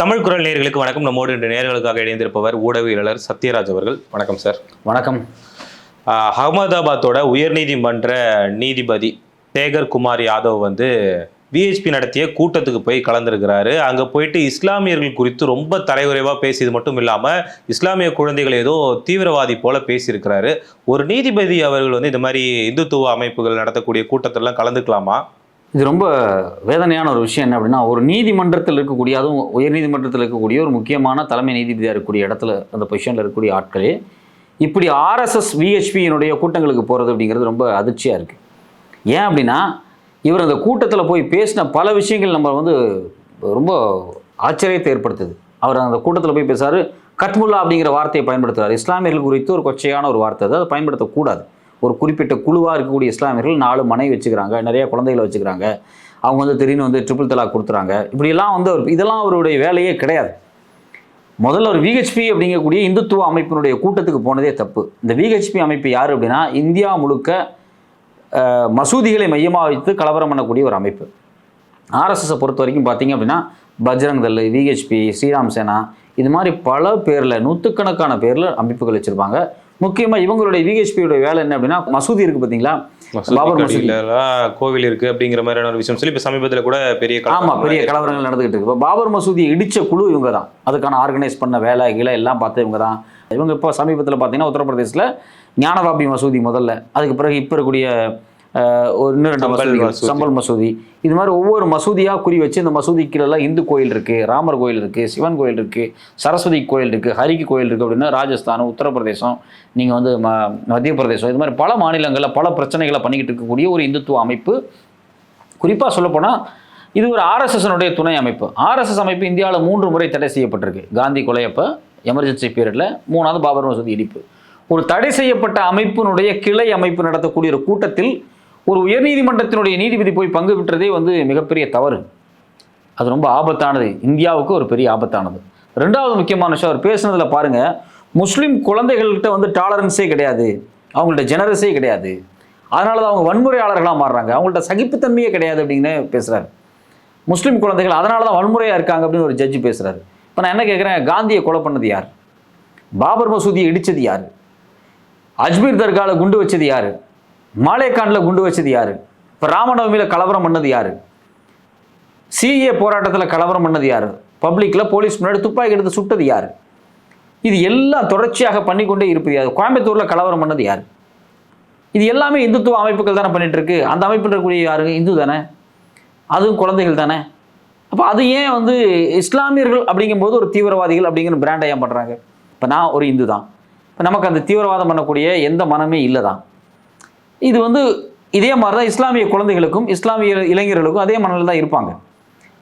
தமிழ் குரல் நேயர்களுக்கு வணக்கம். நம்மோடு இன்று நேயர்களுக்காக இணைந்திருப்பவர் ஊடகவியலாளர் சத்யராஜ் அவர்கள். வணக்கம் சார் வணக்கம். அகமதாபாத்தோட உயர்நீதிமன்ற நீதிபதி சேகர் குமார் யாதவ் வந்து விஹெச்பி நடத்திய கூட்டத்துக்கு போய் கலந்துருக்கிறாரு. அங்கே போயிட்டு இஸ்லாமியர்கள் குறித்து ரொம்ப தலைகுறைவாக பேசியது மட்டும் இல்லாமல் இஸ்லாமிய குழந்தைகள் ஏதோ தீவிரவாதி போல பேசியிருக்கிறாரு. ஒரு நீதிபதி அவர்கள் வந்து இந்த மாதிரி இந்துத்துவ அமைப்புகள் நடத்தக்கூடிய கூட்டத்திலலாம் கலந்துக்கலாமா? இது ரொம்ப வேதனையான ஒரு விஷயம் என்ன அப்படின்னா ஒரு நீதிமன்றத்தில் இருக்கக்கூடிய அதுவும் உயர் நீதிமன்றத்தில் இருக்கக்கூடிய ஒரு முக்கியமான தலைமை நீதிபதியாக இருக்கக்கூடிய இடத்துல அந்த பொசிஷனில் இருக்கக்கூடிய ஆட்களே இப்படி ஆர்எஸ்எஸ் விஹெச்பியினுடைய கூட்டங்களுக்கு போகிறது அப்படிங்கிறது ரொம்ப அதிர்ச்சியாக இருக்குது ஏன் அப்படின்னா இவர் அந்த கூட்டத்தில் போய் பேசின பல விஷயங்கள் நம்ம வந்து ரொம்ப ஆச்சரியத்தை ஏற்படுத்துது. அவர் அந்த கூட்டத்தில் போய் பேசுகிறார் கத்முல்லா அப்படிங்கிற வார்த்தையை பயன்படுத்துகிறார் இஸ்லாமியர்கள் குறித்து ஒரு கொச்சையான ஒரு வார்த்தை அது. அதை பயன்படுத்தக்கூடாது. ஒரு குறிப்பிட்ட குழுவாக இருக்கக்கூடிய இஸ்லாமியர்கள் நாலு மனைவி வச்சுக்கிறாங்க நிறைய குழந்தைகளை வச்சுக்கிறாங்க. அவங்க வந்து திடீர்னு வந்து ட்ரிபிள் தலாக் கொடுத்துறாங்க. இப்படியெல்லாம் வந்து அவர் இதெல்லாம் அவருடைய வேலையே கிடையாது. முதல்ல ஒரு விஹெச்பி அப்படிங்கக்கூடிய இந்துத்துவ அமைப்பினுடைய கூட்டத்துக்கு போனதே தப்பு. இந்த விஹெச்பி அமைப்பு யார் அப்படின்னா இந்தியா முழுக்க மசூதிகளை மையமாக வைத்து கலவரம் பண்ணக்கூடிய ஒரு அமைப்பு. ஆர்எஸ்எஸை பொறுத்த வரைக்கும் பார்த்தீங்க அப்படின்னா பஜ்ரங் தல் விஹெச்பி ஸ்ரீராம் சேனா இது மாதிரி பல பேரில் நூற்றுக்கணக்கான பேரில் அமைப்புகள் வச்சுருப்பாங்க. முக்கியமாக இவங்களுடைய விஹெச்பியோட வேலை என்ன அப்படின்னா மசூதி இருக்குது பார்த்தீங்களா? பாபர் மசூதி. கோவில் இருக்கு அப்படிங்கிற மாதிரியான ஒரு விஷயம். சொல்லி இப்போ சமீபத்தில் கூட பெரிய ஆமா கலவரம் பெரிய கலவரங்கள் நடந்துகிட்டு இருக்கு. இப்போ பாபர் மசூதியை இடிச்ச குழு இவங்க தான் அதுக்கான ஆர்கனைஸ் பண்ண வேலை கீழே எல்லாம் பார்த்து இவங்க தான் இவங்க இப்போ சமீபத்தில் பார்த்தீங்கன்னா உத்தரப்பிரதேசில் ஞானவாபி மசூதி முதல்ல. அதுக்கு பிறகு இப்போ இருக்கக்கூடிய ஒரு இன்னும் ரெண்டு மசூதி. சம்பல் மசூதி. இது மாதிரி ஒவ்வொரு மசூதியாக குறி வச்சு இந்த மசூதிக்குள்ளெல்லாம் இந்து கோயில் இருக்குது ராமர் கோயில் இருக்குது சிவன் கோயில் இருக்குது சரஸ்வதி கோயில் இருக்குது ஹரிக்கு கோயில் இருக்குது அப்படின்னா ராஜஸ்தான் உத்தரப்பிரதேசம் நீங்கள் வந்து ம மத்திய பிரதேசம் இது மாதிரி பல மாநிலங்களில் பல பிரச்சனைகளை பண்ணிக்கிட்டு இருக்கக்கூடிய ஒரு இந்துத்துவ அமைப்பு. குறிப்பாக சொல்லப்போனால் இது ஒரு ஆர்எஸ்எஸ்னுடைய துணை அமைப்பு. ஆர்எஸ்எஸ் அமைப்பு இந்தியாவில் மூன்று முறை தடை செய்யப்பட்டிருக்கு. காந்தி கொலையப்போ எமர்ஜென்சி பீரியடில் மூணாவது பாபர் மசூதி இடிப்பு. ஒரு தடை செய்யப்பட்ட அமைப்பினுடைய கிளை அமைப்பு நடத்தக்கூடிய ஒரு கூட்டத்தில் ஒரு உயர்நீதிமன்றத்தினுடைய நீதிபதி போய் பங்கு பெற்றதே வந்து மிகப்பெரிய தவறு. அது ரொம்ப ஆபத்தானது. இந்தியாவுக்கு ஒரு பெரிய ஆபத்தானது. ரெண்டாவது முக்கியமான விஷயம் அவர் பேசுனதில் பாருங்கள் முஸ்லீம் குழந்தைகள்கிட்ட வந்து டாலரன்ஸே கிடையாது. அவங்கள்ட்ட ஜெனரஸே கிடையாது. அதனால தான் அவங்க வன்முறையாளர்களாக மாறுறாங்க. அவங்கள்ட்ட சகிப்புத்தன்மையே கிடையாது அப்படின்னு பேசுகிறாரு முஸ்லீம் குழந்தைகள் அதனால தான் வன்முறையாக இருக்காங்க அப்படின்னு ஒரு ஜட்ஜி பேசுகிறாரு இப்போ நான் என்ன கேட்குறேன் காந்தியை கொலை பண்ணது யார்? பாபர் மசூதியை இடித்தது யார்? அஜ்மீர் தர்காவில் குண்டு வச்சது யார்? மாலேகானில் குண்டு வச்சது யார்? இப்போ ராமநவமியில் கலவரம் பண்ணது யார்? சிஏ போராட்டத்தில் கலவரம் பண்ணது யார்? பப்ளிக்கில் போலீஸ் முன்னாடி துப்பாக்கி எடுத்து சுட்டது யார்? இது எல்லாம் தொடர்ச்சியாக பண்ணிக்கொண்டே இருப்பது யார்? கோயம்புத்தூரில் கலவரம் பண்ணது யார்? இது எல்லாமே இந்துத்துவ அமைப்புகள் தானே பண்ணிட்டு இருக்கு. அந்த அமைப்பில் இருக்கக்கூடிய யாருங்க இந்து தானே. அதுவும் குழந்தைகள் தானே. அப்போ அது ஏன் வந்து இஸ்லாமியர்கள் அப்படிங்கும்போது ஒரு தீவிரவாதிகள் அப்படிங்கிற பிராண்டை ஏன் பண்ணுறாங்க இப்போ நான் ஒரு இந்து தான் இப்போ நமக்கு அந்த தீவிரவாதம் பண்ணக்கூடிய எந்த மனமே இல்லை தான் இது வந்து இதே மாதிரி தான் இஸ்லாமிய குழந்தைகளுக்கும் இஸ்லாமிய இளைஞர்களுக்கும் அதே மனநிலை தான் இருப்பாங்க.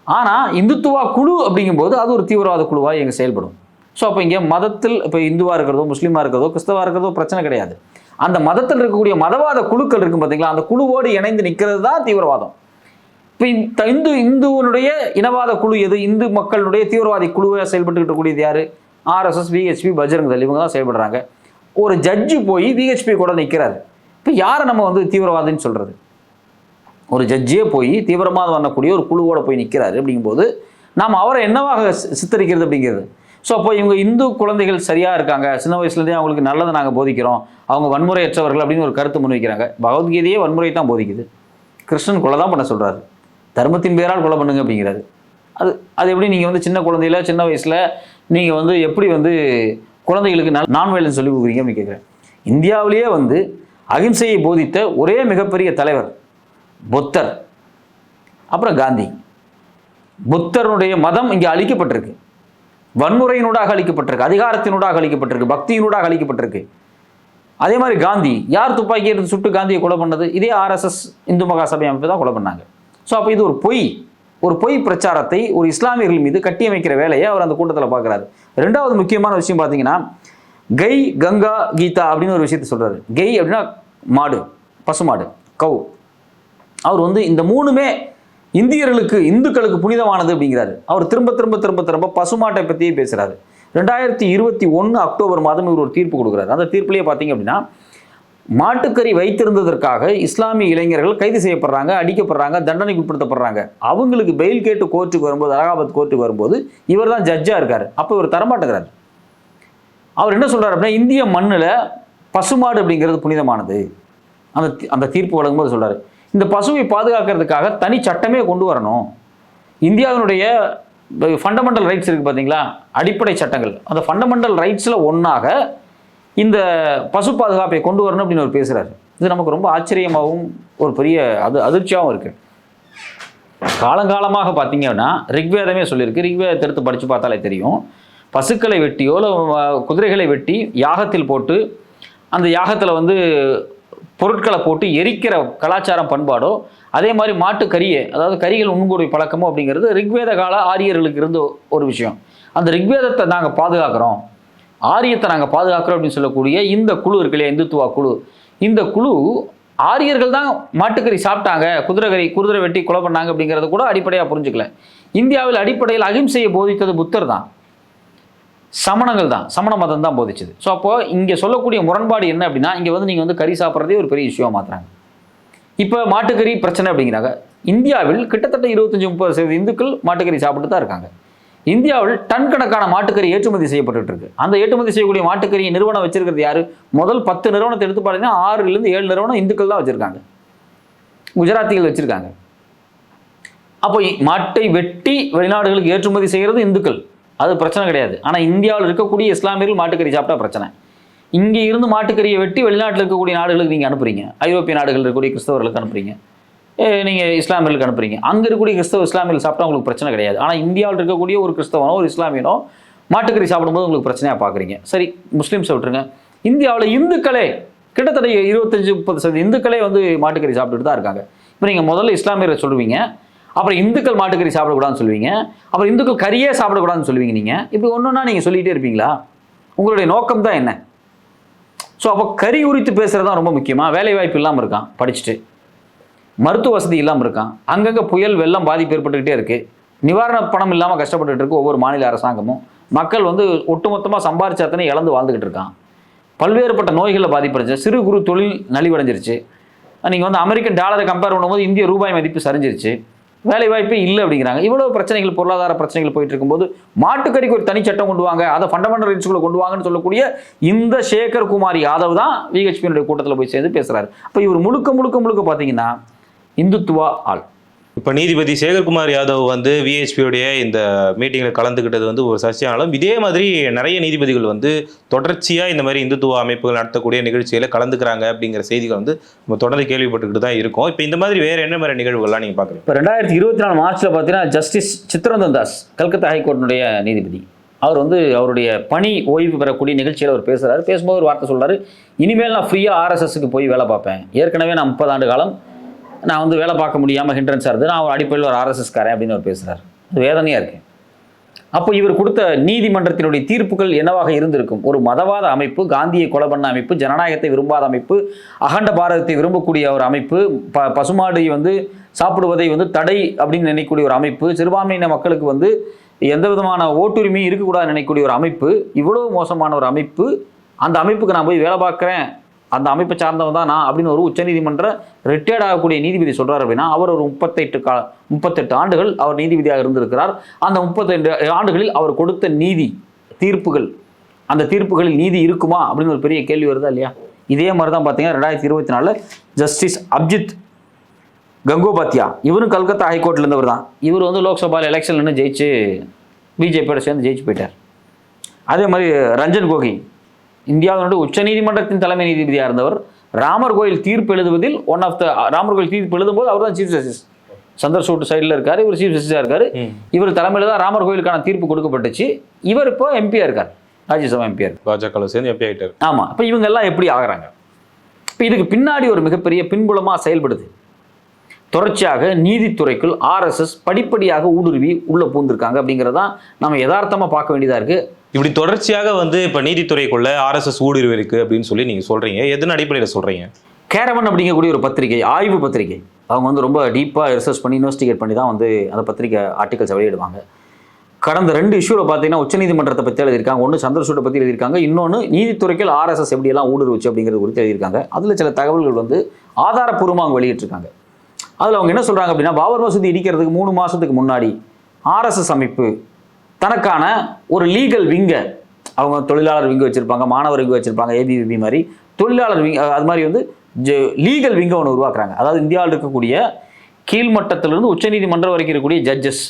ஆனால் இந்துத்துவா குழு அப்படிங்கும்போது அது ஒரு தீவிரவாத குழுவாக இங்கே செயல்படும். ஸோ அப்போ இங்கே மதத்தில் இப்போ இந்துவாக இருக்கிறதோ முஸ்லீமாக இருக்கிறதோ கிறிஸ்தவாக இருக்கிறதோ பிரச்சனை கிடையாது. அந்த மதத்தில் இருக்கக்கூடிய மதவாத குழுக்கள் இருக்கும் பார்த்தீங்களா அந்த குழுவோடு இணைந்து நிற்கிறது தான் தீவிரவாதம். இப்போ இந்து இந்துவனுடைய இனவாத குழு எது? இந்து மக்களுடைய தீவிரவாதி குழுவை செயல்பட்டுக்கிட்டு இருக்கக்கூடியது யார்? ஆர்எஸ்எஸ் விஹெச்பி பஜ்ரங் தள் இவங்க தான் செயல்படுறாங்க. ஒரு ஜட்ஜு போய் விஹெச்பி கூட நிற்கிறாரு இப்போ யாரை நம்ம வந்து தீவிரவாதின்னு சொல்கிறது ஒரு ஜட்ஜே போய் தீவிரமாக வரக்கூடிய ஒரு குழுவோட போய் நிற்கிறாரு அப்படிங்கும்போது நாம் அவரை என்னவாக சி- சித்தரிக்கிறது அப்படிங்கிறது? ஸோ அப்போ இவங்க இந்து குழந்தைகள் சரியாக இருக்காங்க. சின்ன வயசுலேருந்தே அவங்களுக்கு நல்லதை நாங்கள் போதிக்கிறோம். அவங்க வன்முறையற்றவர்கள் அப்படின்னு ஒரு கருத்து முன்வைக்கிறாங்க. பகவத்கீதையே வன்முறை தான் போதிக்குது. கிருஷ்ணன் கொலை தான் பண்ண சொல்கிறாரு தர்மத்தின் பேரால் கொலை பண்ணுங்க அப்படிங்கிறாரு. அது அது எப்படி நீங்கள் வந்து சின்ன குழந்தையில சின்ன வயசில் நீங்கள் வந்து எப்படி வந்து குழந்தைகளுக்கு நான் வேலைன்னு சொல்லி கொடுக்குறீங்க அப்படின்னு கேட்குறேன் இந்தியாவிலேயே வந்து அகிம்சையை போதித்த ஒரே மிகப்பெரிய தலைவர் புத்தர் அப்புறம் காந்தி. புத்தருடைய மதம் இங்கே அழிக்கப்பட்டிருக்கு. வன்முறையினூடாக அழிக்கப்பட்டிருக்கு அதிகாரத்தினூடாக அழிக்கப்பட்டிருக்கு பக்தியினூடாக அழிக்கப்பட்டிருக்கு. அதே மாதிரி காந்தி யார் துப்பாக்கி எடுத்து சுட்டு காந்தியை கொலை பண்ணது? இதே ஆர்எஸ்எஸ் இந்து மகாசபை அமைப்பு தான் கொலை பண்ணாங்க. ஸோ அப்போ இது ஒரு பொய் ஒரு பொய் பிரச்சாரத்தை ஒரு இஸ்லாமியர்கள் மீது கட்டியமைக்கிற வேலையை அவர் அந்த கூட்டத்தில் பார்க்குறாரு. ரெண்டாவது முக்கியமான விஷயம் பார்த்தீங்கன்னா கை கங்கா கீதா அப்படின்னு ஒரு விஷயத்தை சொல்கிறாரு கை அப்படின்னா மாடு பசுமாடு கவு அவர் வந்து இந்த மூணுமே இந்தியர்களுக்கு இந்துக்களுக்கு புனிதமானது அப்படிங்கிறாரு. அவர் திரும்ப திரும்ப திரும்ப திரும்ப பசுமாட்டை பற்றியே பேசுகிறாரு ரெண்டாயிரத்தி இருபத்தி ஒன்று அக்டோபர் மாதம் இவர் ஒரு தீர்ப்பு கொடுக்குறாரு. அந்த தீர்ப்புலேயே பார்த்தீங்க அப்படின்னா மாட்டுக்கறி வைத்திருந்ததற்காக இஸ்லாமிய இளைஞர்கள் கைது செய்யப்படுறாங்க அடிக்கப்படுறாங்க தண்டனைக்கு உட்படுத்தப்படுறாங்க. அவங்களுக்கு பெயில் கேட்டு கோர்ட்டுக்கு வரும்போது அலகாபாத் கோர்ட்டுக்கு வரும்போது இவர் தான் ஜட்ஜாக இருக்கார். அப்போ இவர் தரமாட்டேங்கிறார். அவர் என்ன சொல்கிறார் அப்படின்னா இந்திய மண்ணில் பசுமாடு அப்படிங்கிறது புனிதமானது. அந்த அந்த தீர்ப்பு வழங்கும்போது சொல்கிறார் இந்த பசுவை பாதுகாக்கிறதுக்காக தனி சட்டமே கொண்டு வரணும். இந்தியாவினுடைய ஃபண்டமெண்டல் ரைட்ஸ் இருக்குது பார்த்தீங்களா அடிப்படை சட்டங்கள். அந்த ஃபண்டமெண்டல் ரைட்ஸில் ஒன்றாக இந்த பசு பாதுகாப்பை கொண்டு வரணும் அப்படின்னு அவர் பேசுகிறார் இது நமக்கு ரொம்ப ஆச்சரியமாகவும் ஒரு பெரிய அது அதிர்ச்சியாகவும் இருக்குது காலங்காலமாக பார்த்தீங்கன்னா ரிக்வேதமே சொல்லியிருக்கு. ரிக்வேதத்தை எடுத்து படித்து பார்த்தாலே தெரியும். பசுக்களை வெட்டியோ இல்லை குதிரைகளை வெட்டி யாகத்தில் போட்டு அந்த யாகத்தில் வந்து பொருட்களை போட்டு எரிக்கிற கலாச்சாரம் பண்பாடோ அதே மாதிரி மாட்டு கறியை அதாவது கறிகள் உண்கூடிய பழக்கமோ அப்படிங்கிறது ரிக்வேத கால ஆரியர்களுக்கு இருந்த ஒரு விஷயம். அந்த ரிக்வேதத்தை நாங்கள் பாதுகாக்கிறோம். ஆரியத்தை நாங்கள் பாதுகாக்கிறோம் அப்படின்னு சொல்லக்கூடிய இந்த குழு இருக்கு இல்லையா இந்துத்துவா குழு. இந்த குழு ஆரியர்கள் தான் மாட்டுக்கறி சாப்பிட்டாங்க குதிரை கறி குதிரை வெட்டி கொலை பண்ணாங்க அப்படிங்கிறத கூட அடிப்படையாக புரிஞ்சுக்கல. இந்தியாவில் அடிப்படையில் அகிம்சையை போதித்தது புத்தர் தான். சமணங்கள் தான் சமண மதம் தான் போதிச்சது. ஸோ அப்போது இங்கே சொல்லக்கூடிய முரண்பாடு என்ன அப்படின்னா இங்கே வந்து நீங்கள் வந்து கறி சாப்பிட்றதே ஒரு பெரிய இஷ்யூவாக மாற்றுறாங்க இப்போ மாட்டுக்கறி பிரச்சனை அப்படிங்கிறாங்க. இந்தியாவில் கிட்டத்தட்ட இருபத்தஞ்சி முப்பது சதவீத இந்துக்கள் மாட்டுக்கறி சாப்பிட்டு தான் இருக்காங்க. இந்தியாவில் டன் கணக்கான மாட்டுக்கறி ஏற்றுமதி செய்யப்பட்டு இருக்கு. அந்த ஏற்றுமதி செய்யக்கூடிய மாட்டுக்கறி நிறுவனம் வச்சிருக்கிறது யாரு? முதல் பத்து நிறுவனத்தை எடுத்து பார்த்தீங்கன்னா ஆறுலேருந்து ஏழு நிறுவனம் இந்துக்கள் தான் வச்சிருக்காங்க. குஜராத்திகள் வச்சிருக்காங்க. அப்போ மாட்டை வெட்டி வெளிநாடுகளுக்கு ஏற்றுமதி செய்கிறது இந்துக்கள். அது பிரச்சனை கிடையாது. ஆனால் இந்தியாவில் இருக்கக்கூடிய இஸ்லாமியர்கள் மாட்டுக்கறி சாப்பிட்டா பிரச்சனை. இங்கே இருந்து மாட்டுக்கறியை வெட்டி வெளிநாட்டில் இருக்கக்கூடிய நாடுகளுக்கு நீங்கள் அனுப்புறீங்க. ஐரோப்பிய நாடுகள் இருக்கக்கூடிய கிறிஸ்தவர்களுக்கு அனுப்புறீங்க. நீங்கள் இஸ்லாமியர்களுக்கு அனுப்புறீங்க. அங்கே இருக்கக்கூடிய கிறிஸ்தவ இஸ்லாமியர்கள் சாப்பிட்டா உங்களுக்கு பிரச்சனை கிடையாது. ஆனால் இந்தியாவில் இருக்கக்கூடிய ஒரு கிறிஸ்தவனோ ஒரு இஸ்லாமியனோ மாட்டுக்கறி சாப்பிடும்போது உங்களுக்கு பிரச்சனையாக பார்க்குறீங்க. சரி முஸ்லீம்ஸை விட்டுருங்க. இந்தியாவில் இந்துக்களே கிட்டத்தட்ட இருபத்தஞ்சி முப்பது சதவீதம் இந்துக்களே வந்து மாட்டுக்கறி சாப்பிட்டுட்டு தான் இருக்காங்க. இப்போ நீங்கள் முதல்ல இஸ்லாமியரை சொல்லுவீங்க. அப்புறம் இந்துக்கள் மாட்டுக்கறி சாப்பிடக்கூடாதுன்னு சொல்லுவீங்க. அப்புறம் இந்துக்கள் கறியே சாப்பிடக்கூடாதுன்னு சொல்லுவீங்க நீங்கள் இப்படி ஒன்றுன்னா நீங்கள் சொல்லிகிட்டே இருப்பீங்களா? உங்களுடைய நோக்கம் தான் என்ன? ஸோ அப்போ கறி உரித்து பேசுகிறது தான் ரொம்ப முக்கியமாக வேலை வாய்ப்பு இல்லாமல் இருக்கான் படிச்சுட்டு. மருத்துவ வசதி இல்லாமல் இருக்கான் அங்கங்கே புயல் வெள்ளம் பாதிப்பு ஏற்பட்டுக்கிட்டே இருக்குது நிவாரண பணம் இல்லாமல் கஷ்டப்பட்டுட்டு இருக்கு ஒவ்வொரு மாநில அரசாங்கமும். மக்கள் வந்து ஒட்டுமொத்தமாக சம்பாரிச்ச அத்தனை இழந்து வாழ்ந்துக்கிட்டு இருக்கான். பல்வேறுபட்ட நோய்களை பாதிப்படைஞ்சு சிறு குறு தொழில் நலிவடைஞ்சிருச்சு. நீங்கள் வந்து அமெரிக்கன் டாலரை கம்பேர் பண்ணும்போது இந்திய ரூபாய் மதிப்பு சரிஞ்சிருச்சு. வேலை வாய்ப்பே இல்லை அப்படிங்கிறாங்க. இவ்வளோ பிரச்சனைகள் பொருளாதார பிரச்சனைகள் போயிட்டு இருக்கும்போது மாட்டுக்கறிக்கு ஒரு தனி சட்டம் கொண்டு வாங்க அதை ஃபண்டமெண்டல் ரைட்ஸ்குள்ளே கொண்டு வாங்கன்னு சொல்லக்கூடிய இந்த சேகர் குமார் யாதவ் தான் விஹெச்பியினுடைய கூட்டத்தில் போய் சேர்ந்து பேசுறாரு. அப்போ இவர் முழுக்க முழுக்க முழுக்க பார்த்தீங்கன்னா இந்துத்துவா ஆள். இப்போ நீதிபதி சேகர்குமார் யாதவ் வந்து விஹெச்பியுடைய இந்த மீட்டிங்கில் கலந்துக்கிட்டது வந்து ஒரு சர்ச்சையானாலும் இதே மாதிரி நிறைய நீதிபதிகள் வந்து தொடர்ச்சியாக இந்த மாதிரி இந்துத்துவ அமைப்புகள் நடத்தக்கூடிய நிகழ்ச்சியில் கலந்துக்கிறாங்க அப்படிங்கிற செய்திகள் வந்து நம்ம தொடர்ந்து கேள்விப்பட்டுக்கிட்டு தான் இருக்கும். இப்போ இந்த மாதிரி வேறு என்ன மாதிரி நிகழ்வுகள்லாம் நீங்கள் பார்க்குறீங்க? இப்போ ரெண்டாயிரத்தி இருபத்தி நாலு மார்ச்சில் பார்த்தீங்கன்னா ஜஸ்டிஸ் சித்ரந்தன் தாஸ் கல்கத்தா ஹைகோர்ட்டினுடைய நீதிபதி. அவர் வந்து அவருடைய பணி ஓய்வு பெறக்கூடிய நிகழ்ச்சியில் அவர் பேசுகிறாரு பேசும்போது ஒரு வார்த்தை சொல்றாரு. இனிமேல் நான் ஃப்ரீயாக ஆர்எஸ்எஸ்க்கு போய் வேலை பார்ப்பேன். ஏற்கனவே நான் முப்பது ஆண்டு காலம் நான் வந்து வேலை பார்க்க முடியாமல் ஹிண்ட்ரன்ஸாக இருந்து நான் ஒரு அடிப்படையில் ஒரு ஆர்எஸ்எஸ்காரன் அப்படின்னு அவர் பேசுகிறார் அது வேதனையாக இருக்கு. அப்போ இவர் கொடுத்த நீதிமன்றத்தினுடைய தீர்ப்புகள் என்னவாக இருந்திருக்கும்? ஒரு மதவாத அமைப்பு காந்தியை கொலை பண்ண அமைப்பு ஜனநாயகத்தை விரும்பாத அமைப்பு அகண்ட பாரதத்தை விரும்பக்கூடிய ஒரு அமைப்பு ப பசுமாடு வந்து சாப்பிடுவதை வந்து தடை அப்படின்னு நினைக்கக்கூடிய ஒரு அமைப்பு சிறுபான்மையின மக்களுக்கு வந்து எந்த விதமான ஓட்டுரிமையும் இருக்கக்கூடாது நினைக்கக்கூடிய ஒரு அமைப்பு இவ்வளோ மோசமான ஒரு அமைப்பு அந்த அமைப்புக்கு நான் போய் வேலை பார்க்குறேன் அந்த அமைப்பை சார்ந்தவன் தான் நான் அப்படின்னு ஒரு உச்சநீதிமன்ற ரிட்டையர்ட் ஆகக்கூடிய நீதிபதி சொல்கிறார் அப்படின்னா அவர் ஒரு முப்பத்தெட்டு கா முப்பத்தெட்டு ஆண்டுகள் அவர் நீதிபதியாக இருந்திருக்கிறார். அந்த முப்பத்தெட்டு ஆண்டுகளில் அவர் கொடுத்த நீதி தீர்ப்புகள் அந்த தீர்ப்புகளில் நீதி இருக்குமா அப்படின்னு ஒரு பெரிய கேள்வி வருதா இல்லையா? இதே மாதிரி தான் பார்த்தீங்கன்னா ரெண்டாயிரத்தி இருபத்தி நாலில் ஜஸ்டிஸ் அப்ஜித் கங்கோபாத்தியா இவரும் கல்கத்தா ஹைகோர்ட்டில் இருந்தவர் தான். இவர் வந்து லோக்சபாவில் எலெக்ஷன் நின்று ஜெயிச்சு பிஜேபியோட சேர்ந்து ஜெயிச்சு போயிட்டார். அதே மாதிரி ரஞ்சன் கோகி. இந்தியாவினுடைய உச்சநீதிமன்றத்தின் தலைமை நீதிபதியாக இருந்தவர் ராமர் கோயில் தீர்ப்பு எழுதுவதில் ஒன் ஆஃப் த ராமர் கோயில் தீர்ப்பு எழுதும்போது அவர் தான் சீஃப் ஜஸ்டிஸ் சந்தர்சூட் சைடில் இருக்கார் இவர் சீஃப் ஜஸ்டிஸாக இருக்கார். இவர் தலைமையில் தான் ராமர் கோயிலுக்கான தீர்ப்பு கொடுக்கப்பட்டுச்சு. இவர் இப்போ எம்பியாக இருக்கார் ராஜ்யசபா எம்பியாக இருக்கார். பாஜக சேர்ந்து எம்பி ஆகிட்டார் ஆமாம் இப்போ இவங்க எல்லாம் எப்படி ஆகுறாங்க? இப்போ இதுக்கு பின்னாடி ஒரு மிகப்பெரிய பின்புலமாக செயல்படுது. தொடர்ச்சியாக நீதித்துறைக்குள் ஆர்எஸ்எஸ் படிப்படியாக ஊடுருவி உள்ளே பூந்திருக்காங்க அப்படிங்கிறதான் நம்ம யதார்த்தமாக பார்க்க வேண்டியதாக இருக்குது இப்படி தொடர்ச்சியாக வந்து இப்போ நீதித்துறைக்குள்ள ஆர்எஸ்எஸ் ஊடுருவி இருக்கு அப்படின்னு சொல்லி நீங்கள் சொல்றீங்க. எதன் அடிப்படையில் சொல்றீங்க? கேரவன் அப்படிங்கக்கூடிய ஒரு பத்திரிகை ஆய்வு பத்திரிகை. அவங்க வந்து ரொம்ப டீப்பாக ரிசர்ச் பண்ணி இன்வெஸ்டிகேட் பண்ணி தான் வந்து அந்த பத்திரிகை ஆர்டிகல்ஸ் வெளியிடுவாங்க. கடந்த ரெண்டு இஷ்யூவில் பார்த்தீங்கன்னா உச்சநீதிமன்றத்தை பற்றி எழுதியிருக்காங்க. ஒன்று சந்திரசூட்டை பற்றி எழுதியிருக்காங்க. இன்னொன்று நீதித்துறைக்கு ஆர்எஸ்எஸ் எப்படியெல்லாம் ஊடுருவுச்சு அப்படிங்கிறது குறித்து எழுதியிருக்காங்க. அதில் சில தகவல்கள் வந்து ஆதாரப்பூர்வமாக அவங்க வெளியிட்டிருக்காங்க. அதில் அவங்க என்ன சொல்கிறாங்க அப்படின்னா பாபர் மசூதி இடிக்கிறதுக்கு மூணு மாதத்துக்கு முன்னாடி ஆர்எஸ்எஸ் அமைப்பு தனக்கான ஒரு லீகல் விங்கை அவங்க தொழிலாளர் விங்கு வச்சுருப்பாங்க மாணவர் விங்கு வச்சுருப்பாங்க ஏபிவிபி மாதிரி. தொழிலாளர் விங் அது மாதிரி வந்து லீகல் விங்கை ஒன்று உருவாக்குறாங்க. அதாவது இந்தியாவில் இருக்கக்கூடிய கீழ்மட்டத்திலிருந்து உச்சநீதிமன்றம் வரைக்கும் இருக்கக்கூடிய ஜட்ஜஸ்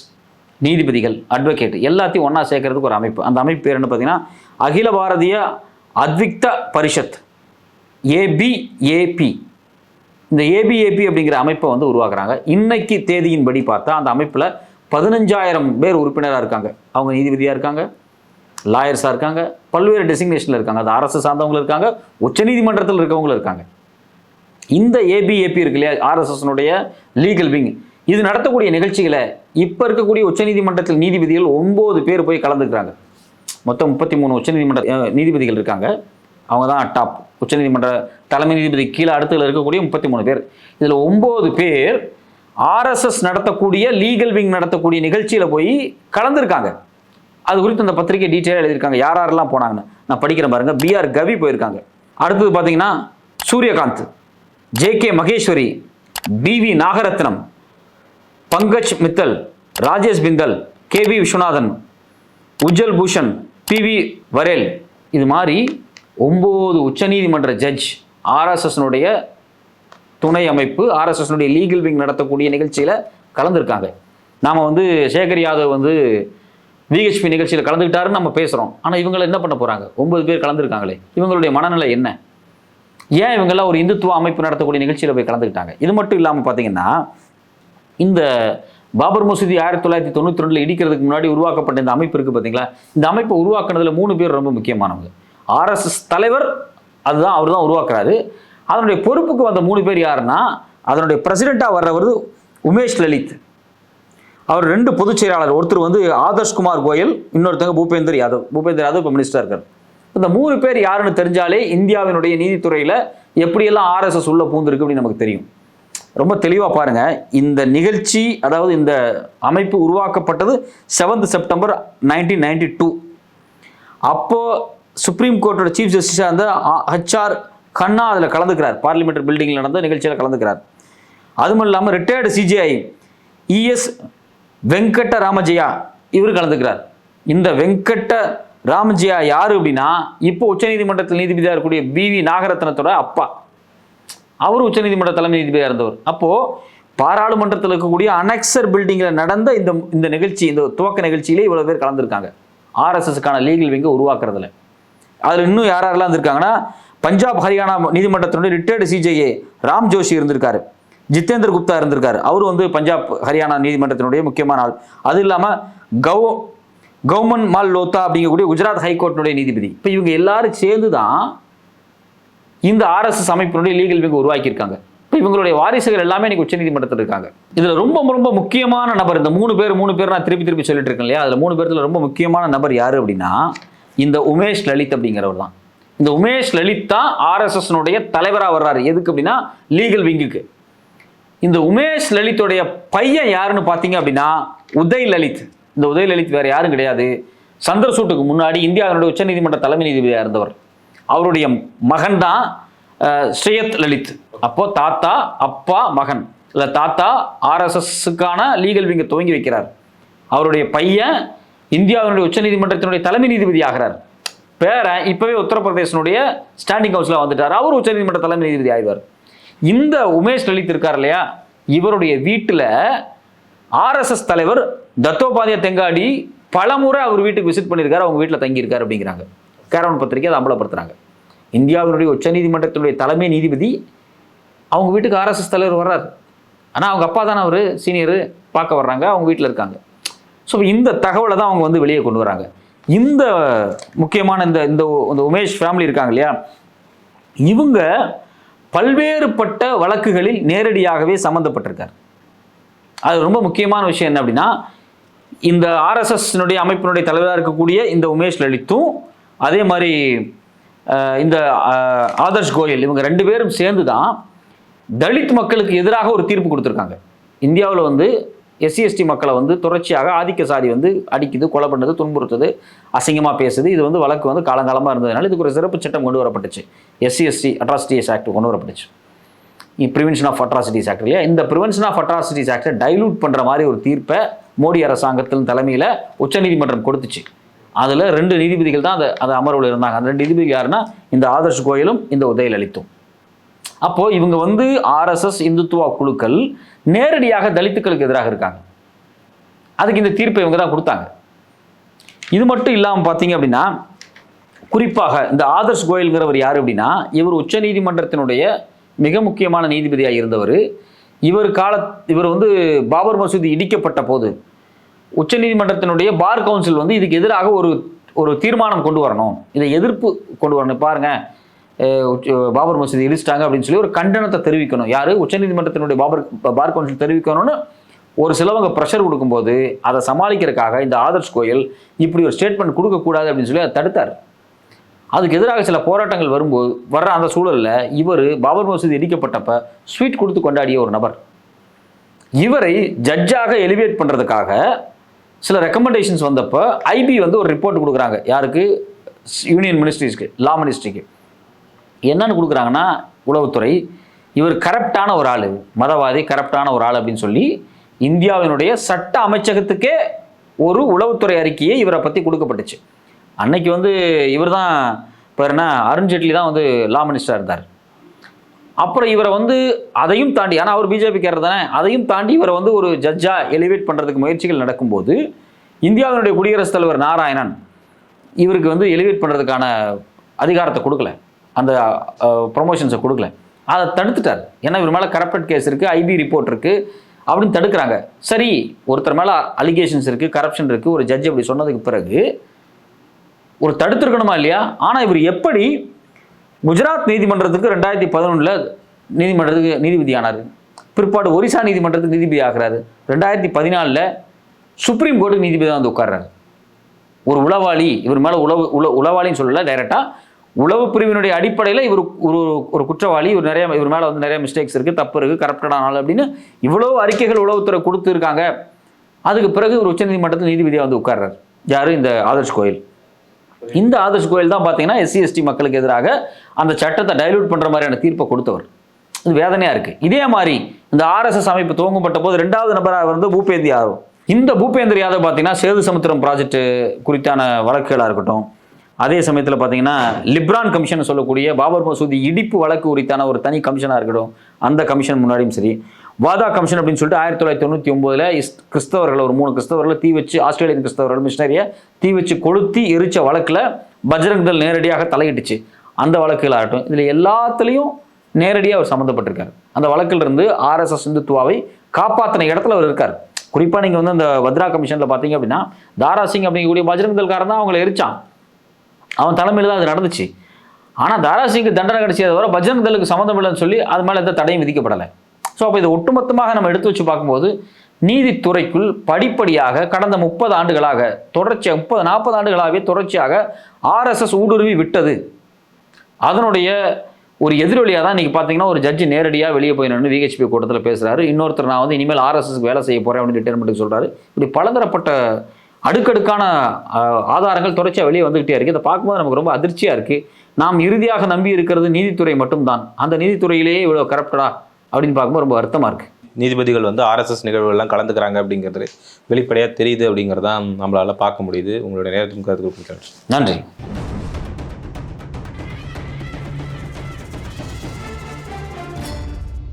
நீதிபதிகள் அட்வொகேட் எல்லாத்தையும் ஒன்றா சேர்க்கறதுக்கு ஒரு அமைப்பு. அந்த அமைப்பு பேர் என்ன பார்த்தீங்கன்னா அகில பாரதிய அத்விக்த பரிஷத் ஏபிஏபி இந்த ஏபிஏபி அப்படிங்கிற அமைப்பை வந்து உருவாக்குறாங்க. இன்னைக்கு தேதியின்படி பார்த்தா அந்த அமைப்பில் பதினஞ்சாயிரம் பேர் உறுப்பினராக இருக்காங்க. அவங்க நீதிபதியாக இருக்காங்க லாயர்ஸாக இருக்காங்க பல்வேறு டெசிக்னேஷனில் இருக்காங்க. அது அரசு சார்ந்தவங்களும் இருக்காங்க உச்சநீதிமன்றத்தில் இருக்கவங்களும் இருக்காங்க. இந்த ஏபிஏபி இருக்கு இல்லையா ஆர்எஸ்எஸ்னுடைய லீகல் விங் இது நடத்தக்கூடிய நிகழ்ச்சிகளை இப்போ இருக்கக்கூடிய உச்சநீதிமன்றத்தில் நீதிபதிகள் ஒம்பது பேர் போய் கலந்துக்கிறாங்க. மொத்தம் முப்பத்தி மூணு உச்சநீதிமன்ற நீதிபதிகள் இருக்காங்க. அவங்க தான் டாப் உச்சநீதிமன்ற தலைமை நீதிபதி கீழே அடுத்ததில் இருக்கக்கூடிய முப்பத்தி மூணு பேர். இதில் ஒம்பது பேர் ஆர்எஸ்எஸ் நடத்தக்கூடிய லீகல் விங் நடத்தக்கூடிய நிகழ்ச்சியில் போய் கலந்துருக்காங்க. அது குறித்து அந்த பத்திரிகை டீட்டெயிலாக எழுதியிருக்காங்க. யார் யாரெல்லாம் போனாங்கன்னு நான் படிக்கிறேன் பாருங்க. பிஆர் கவி போயிருக்காங்க. அடுத்தது பார்த்தீங்கன்னா Suryakant J K Maheshwari B V Nagarathna Pankaj Mithal Rajesh Bindal K V Viswanathan Ujjal Bhushan P V Varale. இது மாதிரி ஒம்பது உச்சநீதிமன்ற ஜட்ஜ் ஆர்எஸ்எஸ்னுடைய துணை அமைப்பு ஆர்எஸ்எஸ்னுடைய லீகல் விங் நடத்தக்கூடிய நிகழ்ச்சியில் கலந்துருக்காங்க. நாம் வந்து சேகர் யாதவ் வந்து விஹெச்பி நிகழ்ச்சியில் கலந்துக்கிட்டாருன்னு நம்ம பேசுகிறோம் ஆனால் இவங்களை என்ன பண்ண போகிறாங்க ஒன்பது பேர் கலந்துருக்காங்களே. இவங்களுடைய மனநிலை என்ன? ஏன் இவங்கெல்லாம் ஒரு இந்துத்துவ அமைப்பு நடத்தக்கூடிய நிகழ்ச்சியில் போய் கலந்துக்கிட்டாங்க இது மட்டும் இல்லாமல் பார்த்தீங்கன்னா இந்த பாபர் மசூதி ஆயிரத்தி தொள்ளாயிரத்தி தொண்ணூற்றி ரெண்டில் இடிக்கிறதுக்கு முன்னாடி உருவாக்கப்பட்ட இந்த அமைப்பு இருக்குது பார்த்தீங்களா இந்த அமைப்பை உருவாக்குனதில் மூணு பேர் ரொம்ப முக்கியமானவங்க. ஆர்எஸ்எஸ் தலைவர் அதுதான் அவர் தான் உருவாக்குறாரு. அதனுடைய பொறுப்புக்கு வந்த மூணு பேர் யாருன்னா அதனுடைய பிரசிடெண்ட்டாக வர்றவர் உமேஷ் லலித். அவர் ரெண்டு பொதுச் செயலாளர். ஒருத்தர் வந்து ஆதர்ஷ் குமார் கோயல் இன்னொருத்தங்க பூபேந்தர் யாதவ். பூபேந்தர் யாதவ் இப்போ மினிஸ்டர் இருக்கார். இந்த மூணு பேர் யாருன்னு தெரிஞ்சாலே இந்தியாவினுடைய நீதித்துறையில் எப்படியெல்லாம் ஆர்எஸ்எஸ் உள்ள பூந்திருக்கு அப்படின்னு நமக்கு தெரியும். ரொம்ப தெளிவாக பாருங்க. இந்த நிகழ்ச்சி அதாவது இந்த அமைப்பு உருவாக்கப்பட்டது seventh September nineteen ninety two அப்போது சுப்ரீம் கோர்ட்டோட சீஃப் ஜஸ்டிஸாக இருந்த ஹச்ஆர் கண்ணா அதில் கலந்துக்கிறார். பார்லிமெண்ட் பில்டிங்கில் நடந்த நிகழ்ச்சியில் கலந்துக்கிறார். அதுவும் இல்லாமல் retired CJI E S Venkataramiah இவர் கலந்துக்கிறார். இந்த வெங்கட்ட ராமஜியா யார் அப்படின்னா இப்போ உச்சநீதிமன்றத்தில் நீதிபதியாக இருக்கக்கூடிய பிவி நாகரத்னத்தோட அப்பா. அவர் உச்சநீதிமன்ற தலைமை நீதிபதியாக இருந்தவர். அப்போது பாராளுமன்றத்தில் இருக்கக்கூடிய அனெக்சர் பில்டிங்கில் நடந்த இந்த இந்த நிகழ்ச்சி இந்த துவக்க நிகழ்ச்சியிலே இவ்வளோ பேர் கலந்துருக்காங்க. ஆர்எஸ்எஸ்க்கான லீகல் விங்கை உருவாக்குறதுல. அதில் இன்னும் யார் யாரெல்லாம் இருந்திருக்காங்கன்னா பஞ்சாப் ஹரியானா நீதிமன்றத்தினுடைய ரிட்டையர்டு சிஜேஏ ராம் ஜோஷி இருந்திருக்காரு. ஜித்தேந்தர் குப்தா இருந்திருக்காரு. அவர் வந்து பஞ்சாப் ஹரியானா நீதிமன்றத்தினுடைய முக்கியமான ஆள். அது இல்லாமல் கவ் கவுமன் மால் லோத்தா அப்படிங்கக்கூடிய குஜராத் ஹைகோர்ட்டினுடைய நீதிபதி. இப்போ இவங்க எல்லாரும் சேர்ந்து தான் இந்த ஆர்எஸ்எஸ் அமைப்பினுடைய லீகல் விங் உருவாக்கியிருக்காங்க. இப்போ இவங்களுடைய வாரிசுகள் எல்லாமே இன்னைக்கு உச்சநீதிமன்றத்தில் இருக்காங்க. இதில் ரொம்ப ரொம்ப முக்கியமான நபர் இந்த மூணு பேர் மூணு பேர் நான் திருப்பி திருப்பி சொல்லிட்டு இருக்கேன் இல்லையா? அதில் மூணு பேர்த்துல ரொம்ப முக்கியமான நபர் யார் அப்படின்னா இந்த உமேஷ் லலித் அப்படிங்கிறவர் தான். இந்த உமேஷ் லலித் தான் ஆர்எஸ்எஸ்னுடைய தலைவராக வர்றாரு. எதுக்கு அப்படின்னா லீகல் விங்குக்கு இந்த உமேஷ் லலித்துடைய பையன் யாருன்னு பார்த்தீங்க அப்படின்னா உதய் லலித். இந்த உதய் லலித் வேற யாரும் கிடையாது. சந்திரசூட்டுக்கு முன்னாடி இந்தியாவினுடைய உச்சநீதிமன்ற தலைமை நீதிபதியாக இருந்தவர். அவருடைய மகன் தான் ஸ்ரீயத் ஸ்ரேயத் லலித். அப்போ தாத்தா அப்பா மகன். இல்லை தாத்தா ஆர்எஸ்எஸ்ஸுக்கான லீகல் விங்கை துவங்கி வைக்கிறார். அவருடைய பையன் இந்தியாவினுடைய உச்சநீதிமன்றத்தினுடைய தலைமை நீதிபதி ஆகிறார். பேரன் இப்போவே உத்தரப்பிரதேசனுடைய ஸ்டாண்டிங் ஹவுஸ்ல வந்துட்டார். அவர் உச்சநீதிமன்ற தலைமை நீதிபதி ஆய்வார் இந்த உமேஷ் லலித் இருக்கார் இல்லையா? இவருடைய வீட்டில் ஆர்எஸ்எஸ் தலைவர் தத்தோபாதிய தெங்காடி பலமுறை அவர் வீட்டுக்கு விசிட் பண்ணியிருக்காரு அவங்க வீட்டில் தங்கியிருக்காரு அப்படிங்கிறாங்க. கேரவன் பத்திரிகை அதை அம்பலப்படுத்துகிறாங்க இந்தியாவினுடைய உச்சநீதிமன்றத்தினுடைய தலைமை நீதிபதி அவங்க வீட்டுக்கு ஆர்எஸ்எஸ் தலைவர் வர்றார். ஆனால் அவங்க அப்பா தானே அவர் சீனியர் பார்க்க வர்றாங்க அவங்க வீட்டில் இருக்காங்க. ஸோ இந்த தகவலை தான் அவங்க வந்து வெளியே கொண்டு வராங்க. இந்த முக்கியமான இந்த இந்த இந்த உமேஷ் ஃபேமிலி இருக்காங்க இல்லையா? இவங்க பல்வேறுபட்ட வழக்குகளில் நேரடியாகவே சம்மந்தப்பட்டிருக்கார் அது ரொம்ப முக்கியமான விஷயம் என்ன அப்படின்னா இந்த ஆர்எஸ்எஸ்னுடைய அமைப்பினுடைய தலைவராக இருக்கக்கூடிய இந்த உமேஷ் லலித்தும் அதே மாதிரி இந்த ஆதர்ஷ் கோயல் இவங்க ரெண்டு பேரும் சேர்ந்து தான் தலித் மக்களுக்கு எதிராக ஒரு தீர்ப்பு கொடுத்துருக்காங்க. இந்தியாவில் வந்து எஸ்சி எஸ்டி மக்களை வந்து தொடர்ச்சியாக ஆதிக்க சாதி வந்து அடிக்குது கொலை பண்ணுது துன்புறுத்துது அசிங்கமாக பேசுது. இது வந்து வழக்கு வந்து காலங்காலமாக இருந்ததுனால இதுக்கு ஒரு சிறப்பு சட்டம் கொண்டு வரப்பட்டுச்சு. எஸ்சி எஸ்டி அட்ராசிட்டிஸ் ஆக்ட் கொண்டு வரப்பட்டுச்சு. ப்ரிவென்ஷன் ஆஃப் அட்ராசிட்டிஸ் ஆக்ட் இல்லையா? இந்த ப்ரிவென்ஷன் ஆஃப் அட்ராசிட்டிஸ் ஆக்டை டைலூட் பண்ணுற மாதிரி ஒரு தீர்ப்பை மோடி அரசாங்கத்தின் தலைமையில் உச்சநீதிமன்றம் கொடுத்துச்சு. அதில் ரெண்டு நீதிபதிகள் தான் அதை அதை அமர்வில் இருந்தாங்க. அந்த ரெண்டு நீதிபதி யாருன்னா இந்த ஆதர்ஷ் கோயிலும் இந்த உதய அப்போது அப்போ இவங்க வந்து ஆர்எஸ்எஸ் இந்துத்துவா குழுக்கள் நேரடியாக தலித்துக்களுக்கு எதிராக இருக்காங்க. அதுக்கு இந்த தீர்ப்பை இவங்க தான் கொடுத்தாங்க. இது மட்டும் இல்லாமல் பார்த்தீங்க அப்படின்னா குறிப்பாக இந்த ஆதர்ஷ் கோயல்ங்கிறவர் யார் அப்படின்னா இவர் உச்ச நீதிமன்றத்தினுடைய மிக முக்கியமான நீதிபதியாக இருந்தவர். இவர் கால இவர் வந்து பாபர் மசூதி இடிக்கப்பட்ட போது உச்ச நீதிமன்றத்தினுடைய பார் கவுன்சில் வந்து இதுக்கு எதிராக ஒரு ஒரு தீர்மானம் கொண்டு வரணும். இதை எதிர்ப்பு கொண்டு வரணும். பாருங்கள் பாபர் மசூதி இடிச்சிட்டாங்க அப்படின்னு சொல்லி ஒரு கண்டனத்தை தெரிவிக்கணும். யார்? உச்சநீதிமன்றத்தினுடைய பாபர் பார் கவுன்சில் தெரிவிக்கணும்னு ஒரு சிலவங்க ப்ரெஷர் கொடுக்கும்போது அதை சமாளிக்கிறதுக்காக இந்த ஆதர்ஷ் கோயல் இப்படி ஒரு ஸ்டேட்மெண்ட் கொடுக்கக்கூடாது அப்படின்னு சொல்லி அதை தடுத்தார். அதுக்கு எதிராக சில போராட்டங்கள் வரும்போது வர்ற அந்த சூழலில் இவர் பாபர் மசூதி இடிக்கப்பட்டப்ப ஸ்வீட் கொடுத்து கொண்டாடிய ஒரு நபர். இவரை ஜட்ஜாக எலிவேட் பண்ணுறதுக்காக சில ரெக்கமெண்டேஷன்ஸ் வந்தப்போ ஐபி வந்து ஒரு ரிப்போர்ட் கொடுக்குறாங்க. யாருக்கு? யூனியன் மினிஸ்ட்ரிஸ்க்கு லா மினிஸ்ட்ரிக்கு என்னன்னு கொடுக்குறாங்கன்னா உளவுத்துறை இவர் கரப்டான ஒரு ஆள் மதவாதி கரப்டான ஒரு ஆள் அப்படின்னு சொல்லி இந்தியாவினுடைய சட்ட அமைச்சகத்துக்கே ஒரு உளவுத்துறை அறிக்கையை இவரை பற்றி கொடுக்கப்பட்டுச்சு. அன்னைக்கு வந்து இவர் தான் இப்போ என்ன அருண்ஜேட்லி தான் வந்து லா மினிஸ்டராக இருந்தார். அப்புறம் இவரை வந்து அதையும் தாண்டி ஆனால் அவர் பிஜேபிக்காரர் தானே அதையும் தாண்டி இவரை வந்து ஒரு ஜட்ஜாக எலிவேட் பண்ணுறதுக்கு முயற்சிகள் நடக்கும்போது இந்தியாவினுடைய குடியரசுத் தலைவர் நாராயணன் இவருக்கு வந்து எலிவேட் பண்ணுறதுக்கான அதிகாரத்தை கொடுக்கல. அந்த ப்ரொமோஷன்ஸை கொடுக்கல. அதை தடுத்துட்டார். ஏன்னா இவர் மேலே கரப்டட் கேஸ் இருக்குது ஐபி ரிப்போர்ட் இருக்குது அப்படின்னு தடுக்கிறாங்க. சரி ஒருத்தர் மேலே அலிகேஷன்ஸ் இருக்குது கரப்ஷன் இருக்குது ஒரு ஜட்ஜ் அப்படி சொன்னதுக்கு பிறகு ஒரு தடுத்துருக்கணுமா இல்லையா? ஆனால் இவர் எப்படி குஜராத் நீதிமன்றத்துக்கு ரெண்டாயிரத்தி பதினொன்றில் நீதிமன்றத்துக்கு நீதிபதி ஆனார் பிற்பாடு ஒரிசா நீதிமன்றத்துக்கு நீதிபதி ஆகிறாரு. ரெண்டாயிரத்தி பதினாலில் சுப்ரீம் கோர்ட்டுக்கு தான் வந்து உட்கார்றாரு. ஒரு உளவாளி இவர் மேலே உளவு உள உளவாளின்னு சொல்லல டைரெக்டாக உளவு பிரிவினுடைய அடிப்படையில் இவர் ஒரு ஒரு குற்றவாளி இவர் நிறைய இவர் மேலே வந்து நிறைய மிஸ்டேக்ஸ் இருக்குது தப்பு இருக்குது கரப்டடான ஆள் அப்படின்னு இவ்வளோ அறிக்கைகள் உளவுத்துறை கொடுத்துருக்காங்க. அதுக்கு பிறகு ஒரு உச்சநீதிமன்றத்தில் நீதிபதியாக வந்து உட்கார்றார். யார்? இந்த ஆதர்ஷ் கோயில். இந்த ஆதர்ஷ் கோயில் தான் பார்த்தீங்கன்னா எஸ்சி எஸ்டி மக்களுக்கு எதிராக அந்த சட்டத்தை டைலூட் பண்ணுற மாதிரியான தீர்ப்பை கொடுத்தவர். இது வேதனையாக இருக்குது இதே மாதிரி இந்த ஆர்எஸ்எஸ் அமைப்பு துவங்கப்பட்ட போது ரெண்டாவது நபராக வந்து பூபேந்தி யாதவ். இந்த பூபேந்தர் யாதவ் பார்த்தீங்கன்னா சேது சமுத்திரம் ப்ராஜெக்ட் குறித்தான வழக்குகளாக இருக்கட்டும் அதே சமயத்தில் பார்த்தீங்கன்னா லிப்ரான் கமிஷன் சொல்லக்கூடிய பாபர் மசூதி இடிப்பு வழக்கு குறித்தான ஒரு தனி கமிஷனாக இருக்கட்டும் அந்த கமிஷன் முன்னாடியும் சரி. வாதா கமிஷன் அப்படின்னு சொல்லிட்டு ஆயிரத்தி தொள்ளாயிரத்தி தொண்ணூற்றி ஒம்போதில் கிறிஸ்தவர்கள் ஒரு மூணு கிறிஸ்தவர்களை தீ வச்சு ஆஸ்திரேலியன் கிறிஸ்தவர்கள் மிஷினரியை தீ வச்சு கொளுத்தி எரிச்ச வழக்கில் பஜ்ரங் தள் நேரடியாக தலையிட்டுச்சு. அந்த வழக்குகளாகட்டும் இதில் எல்லாத்துலேயும் நேரடியாக அவர் சம்மந்தப்பட்டிருக்கார். அந்த வழக்கில் இருந்து ஆர்எஸ்எஸ் இந்துத்துவாவை காப்பாற்றின இடத்துல அவர் இருக்கார். குறிப்பாக நீங்கள் வந்து அந்த வத்ரா கமிஷனில் பார்த்தீங்க அப்படின்னா தாராசிங் அப்படிங்கக்கூடிய பஜ்ரங் தள்காரன் தான் அவங்களை எரிச்சான். அவன் தலைமையில் தான் அது நடந்துச்சு. ஆனால் தாராசிங்க தண்டனை கிடைச்சது வர பஜ்ரங் தளுக்கு சம்மந்தம் இல்லைன்னு சொல்லி அது மேலே எந்த தடையும் விதிக்கப்படலை. ஸோ அப்போ இதை ஒட்டுமொத்தமாக நம்ம எடுத்து வச்சு பார்க்கும்போது நீதித்துறைக்குள் படிப்படியாக கடந்த முப்பது ஆண்டுகளாக தொடர்ச்சியாக முப்பது நாற்பது ஆண்டுகளாகவே தொடர்ச்சியாக ஆர்எஸ்எஸ் ஊடுருவி விட்டது. அதனுடைய ஒரு எதிரொலியாக தான் இன்றைக்கி பார்த்தீங்கன்னா ஒரு ஜட்ஜி நேரடியாக வெளியே போய் நின்று விஹெச்பி கூட்டத்தில் பேசுகிறாரு இன்னொருத்தர் நான் வந்து இனிமேல் ஆர்எஸ்எஸ்க்கு வேலை செய்ய போகிறேன் அப்படின்னு ரிட்டைர்மெண்ட்டுக்கு சொல்கிறாரு இப்படி பலதரப்பட்ட அடுக்கடுக்கான ஆதாரங்கள் தொடர்ச்சியாக வெளியே வந்துகிட்டே இருக்குது இதை பார்க்கும்போது நமக்கு ரொம்ப அதிர்ச்சியாக இருக்குது நாம் இறுதியாக நம்பி இருக்கிறது நீதித்துறை மட்டும்தான். அந்த நீதித்துறையிலேயே இவ்வளோ கரப்டடா அப்படின்னு பார்க்கும்போது ரொம்ப வருத்தமாக இருக்குது நீதிபதிகள் வந்து ஆர்எஸ்எஸ் நிகழ்வுகள்லாம் கலந்துக்கிறாங்க அப்படிங்கிறது வெளிப்படையாக தெரியுது அப்படிங்கிறது தான் நம்மளால பார்க்க முடியுது. உங்களுடைய நேரத்துக்கு கருத்துக்கள் கொடுக்கிறேன் நன்றி.